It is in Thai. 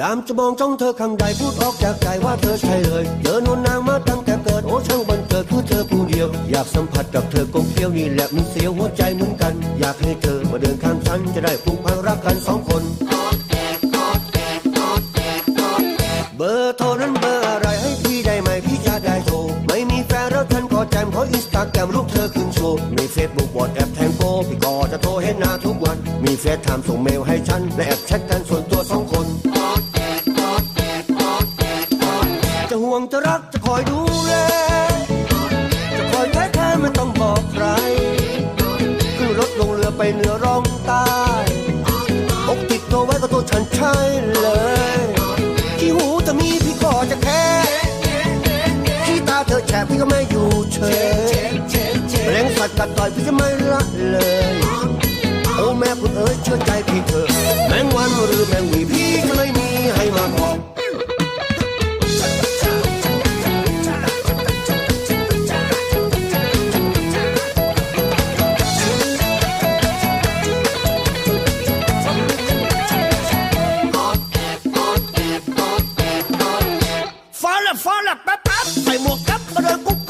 ยามจะมองจ้องเธอคำใดพูดออกจากใจว่าเธอใช่เลยเจอนวลนางมาตั้งแต่เกิดโอ้ช่างบันเกิดคือเธอผู้เดียว อยากสัมผัสกับเธอกงเที่ยวนี่แหละมันเสียวหัวใจเหมือนกัน อยากให้เธอมาเดินข้างฉันจะได้ผูกพันรักกันสองคน เบอร์โทรนั้นเบอร์อะไรให้พี่ได้ไหมพี่จะได้โทรไม่มีแฟนแล้วท่านก็แจมเพราะอินสตาแกรมรูปเธอขึ้นโชว์มีเฟซบุ๊กบอดแอปแทงโกพี่ก็จะโทรเห็นหน้าทุกวัน มีเฟซไทม์ส่งเมลให้ฉันและแอบแชทกันส่วนตัวสองคน ห่วงจะรักจะคอยดูแล จะคอยแท้แท้ไม่ต้องบอกใคร ขึ้นรถลงเรือไปเหนือร่องใต้อกติดตัวไว้ก็ตัวฉันใช่เลยที่หูจะมีพี่ก็จะแค่ที่ตาเธอแฉะพี่ก็ไม่อยู่เฉยแมลงสัตว์กัดต่อยพี่จะไม่ละเลยโอ้แม่คุณเอ๋ยเชื่อใจพี่เถอะแมงวันหรือแมงวี ปั๊บปั๊บใส่หมวกกับกระโดดกุ๊ก